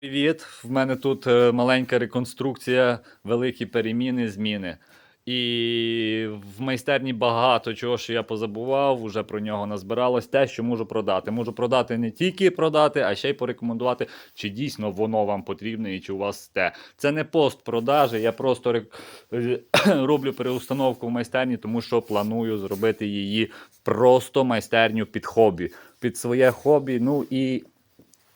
Привіт! В мене тут е, маленька реконструкція, великі переміни, зміни. І в майстерні багато чого, що я позабував, вже про нього назбиралось. Те, що можу продати. Можу продати не тільки продати, а ще й порекомендувати, чи дійсно воно вам потрібне і чи у вас те. Це не пост продажі, я просто рек... е, роблю переустановку в майстерні, тому що планую зробити її просто майстерню під хобі. Під своє хобі. Ну і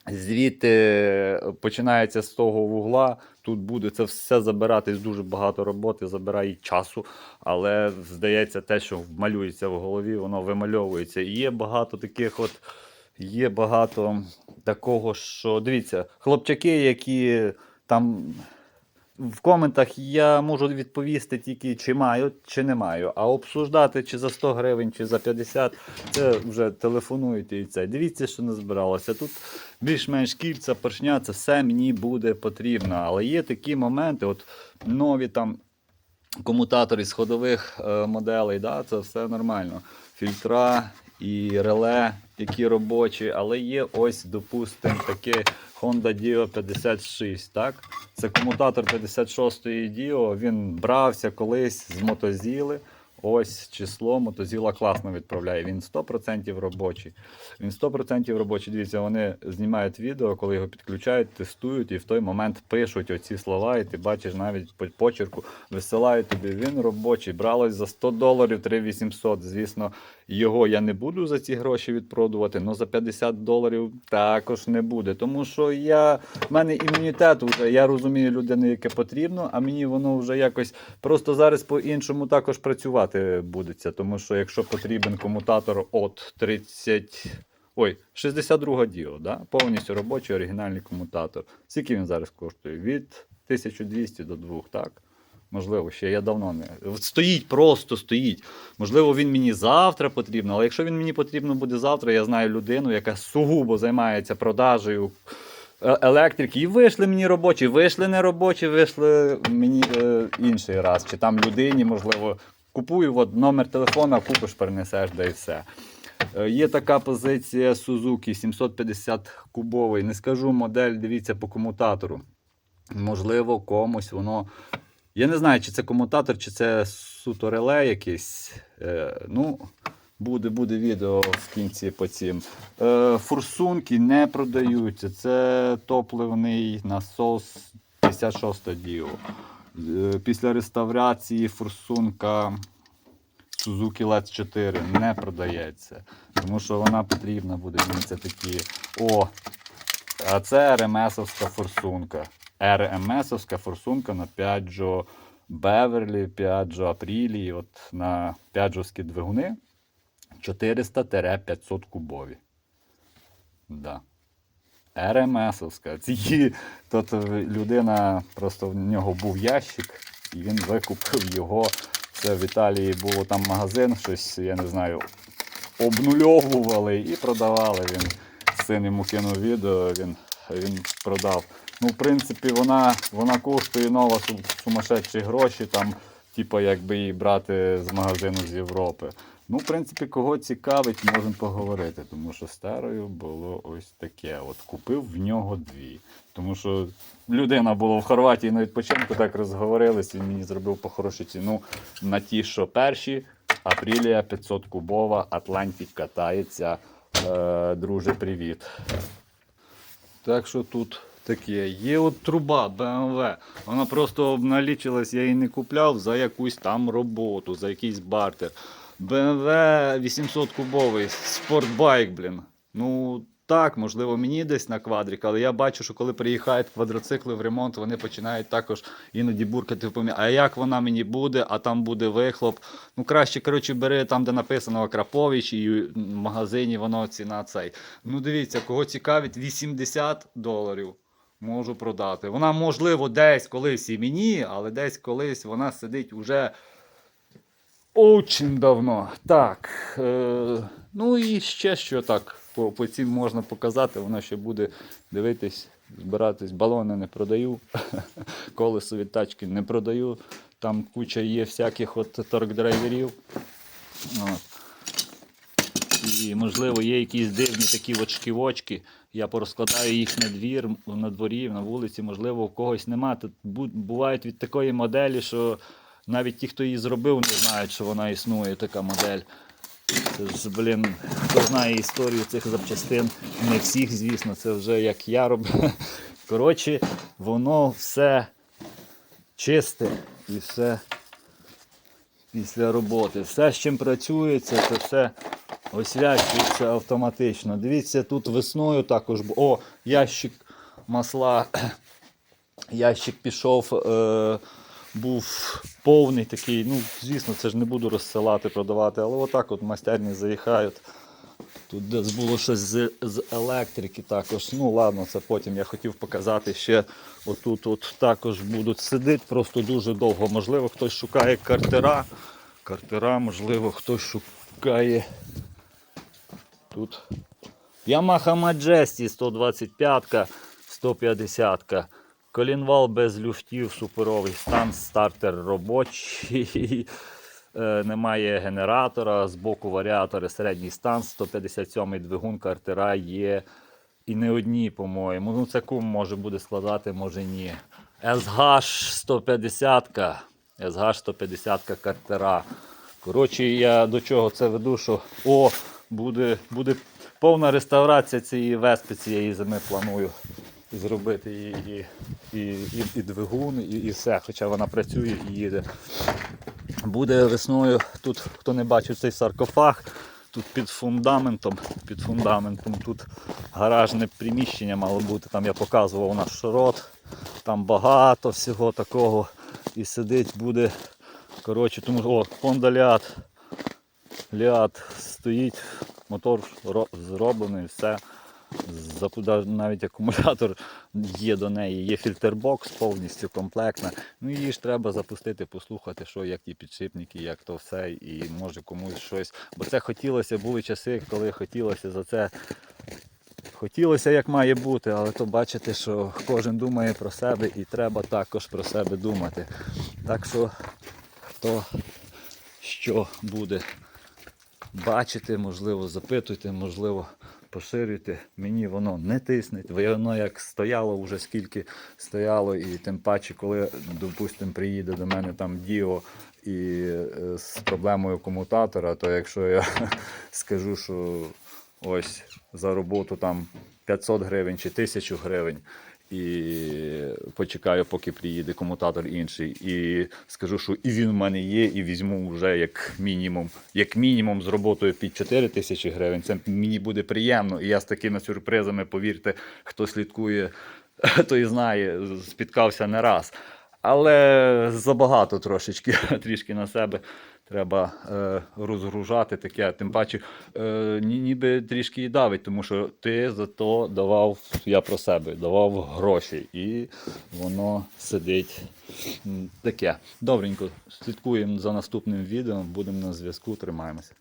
Звідти починається з того вугла. Тут буде це все забиратись дуже багато роботи, забирає часу. Але здається, те, що малюється в голові, воно вимальовується. І є багато таких от. Є багато такого, що дивіться, хлопчаки, які там в коментах я можу відповісти тільки чи маю, чи не маю. А обсуждати чи за 100 гривень, чи за 50, це вже телефонуєте і це. Дивіться, що не збиралося. Тут більш-менш кільця, поршня, це все мені буде потрібно. Але є такі моменти, от нові там комутатори з ходових е, моделей, да, це все нормально. Фільтра і реле, які робочі, але є ось, допустимо, таке Honda Dio 56. Так? Це комутатор 56-ї Dio, він брався колись з мотозіли. Ось число мотозіла класно відправляє. Він 100% робочий. Він 100% робочий. Дивіться, вони знімають відео, коли його підключають, тестують і в той момент пишуть оці слова, і ти бачиш навіть по почерку, висилають тобі. Він робочий. Бралось за 100 доларів 3800. Звісно, його я не буду за ці гроші відпродувати, але за 50 доларів також не буде. Тому що я, в мене імунітет вже, я розумію людини, яке потрібно, а мені воно вже якось просто зараз по-іншому також працювати будеться. Тому що якщо потрібен комутатор от 30. Ой, 62 діо, да? повністю робочий оригінальний комутатор. Скільки він зараз коштує? Від 1200 до 2, так? Можливо, ще я давно не. Стоїть, просто стоїть. Можливо, він мені завтра потрібен, але якщо він мені потрібно буде завтра, я знаю людину, яка сугубо займається продажею е, електрики. І вийшли мені робочі, вийшли не робочі, вийшли мені е, інший раз. Чи там людині, можливо, купую от, номер телефона, купиш, перенесеш, да і все. Е, Є така позиція Suzuki 750 кубовий. Не скажу модель, дивіться по комутатору. Можливо, комусь воно. Я не знаю, чи це комутатор, чи це суто реле якесь. Е, ну, буде, буде відео в кінці по цим. Е, форсунки не продаються. Це топливний насос 56 діо. Е, після реставрації форсунка Suzuki LED 4 не продається. Тому що вона потрібна буде. Це такі. О! А це РМСовська форсунка. РМСовська форсунка на Piaggio Beverly, Piaggio Aprilia, от на Piaggioські двигуни 400-500 кубові. Да. РМСовська. Ці, тут людина, просто в нього був ящик, і він викупив його. Це в Італії було там магазин, щось, я не знаю, обнульовували і продавали. Він син йому кинув відео, він, він продав. Ну, в принципі, вона, вона коштує нова сумасшедші гроші, там, типу, якби її брати з магазину з Європи. Ну, в принципі, кого цікавить, можемо поговорити, тому що старою було ось таке. От купив в нього дві. Тому що людина була в Хорватії на відпочинку, так розговорились, він мені зробив по хорошу ціну на ті, що перші. Апрілія 500 кубова, Атлантик катається. Е, друже, привіт. Так що тут таке. Є от труба BMW. Вона просто обналічилась, я її не купляв за якусь там роботу, за якийсь бартер. BMW 800 кубовий, спортбайк, блін. Ну так, можливо, мені десь на квадрик, але я бачу, що коли приїхають квадроцикли в ремонт, вони починають також іноді буркати в помі. А як вона мені буде, а там буде вихлоп. Ну краще, коротше, бери там, де написано Крапович, і в магазині воно ціна цей. Ну дивіться, кого цікавить, 80 доларів. Можу продати. Вона, можливо, десь колись і мені, але десь колись вона сидить уже очень давно. Так. Е, ну і ще що так. По, по цим можна показати, воно ще буде дивитись, збиратись. Балони не продаю, колесо від тачки не продаю. Там куча є всяких от торк-драйверів. От. І, можливо, є якісь дивні такі от шківочки, Я порозкладаю їх на двір, на дворі, на вулиці, можливо, у когось нема. Тут бувають від такої моделі, що навіть ті, хто її зробив, не знають, що вона існує, така модель. Це ж, блін, хто знає історію цих запчастин, не всіх, звісно, це вже як я роблю. Коротше, воно все чисте і все після роботи. Все, з чим працюється, це все освячується автоматично. Дивіться, тут весною також. О, ящик масла. Ящик пішов, е, був повний такий. Ну, звісно, це ж не буду розсилати, продавати, але отак от майстерні заїхають. Тут десь було щось з, з електрики також. Ну ладно, це потім я хотів показати ще. Отут от також будуть сидіти просто дуже довго. Можливо, хтось шукає картера. Картера, можливо, хтось шукає. Тут Yamaha Majesty 125, 150. Колінвал без люфтів, суперовий стан, стартер робочий. Е, Немає генератора, збоку варіатори, середній стан, 157-й двигун картера є. І не одні, по-моєму. Ну, це кум може буде складати, може ні. SH 150. SH 150 картера. Коротше, я до чого це веду, що о, буде, буде повна реставрація цієї веспи цієї зими планую зробити і, і, і, і, і двигун, і, і все. Хоча вона працює і їде. Буде весною, тут хто не бачив цей саркофаг, тут під фундаментом, під фундаментом тут гаражне приміщення мало бути. Там я показував наш шрот, там багато всього такого. І сидить буде. Коротше, тому о, Liat. Liat стоїть, мотор ро- зроблений, все. Навіть акумулятор є до неї, є фільтрбокс повністю комплектна. Ну її ж треба запустити, послухати, що як ті підшипники, як то все, і може комусь щось. Бо це хотілося, були часи, коли хотілося за це. Хотілося як має бути, але то бачите, що кожен думає про себе і треба також про себе думати. Так що хто що буде бачити, можливо, запитуйте, можливо, поширюйте. Мені воно не тисне. Воно як стояло вже скільки стояло, і тим паче, коли, допустимо, приїде до мене там Діо і е, з проблемою комутатора, то якщо я скажу, що ось за роботу там 500 гривень чи 1000 гривень. І почекаю, поки приїде комутатор інший. І скажу, що і він в мене є, і візьму вже як мінімум, як мінімум з роботою під 4 тисячі гривень. Це мені буде приємно. І я з такими сюрпризами, повірте, хто слідкує, той знає, спіткався не раз. Але забагато трошечки, трішки на себе треба е, розгружати таке. Тим паче, е, ніби трішки і давить, тому що ти за то давав, я про себе, давав гроші. І воно сидить таке. Добренько, слідкуємо за наступним відео, будемо на зв'язку, тримаємося.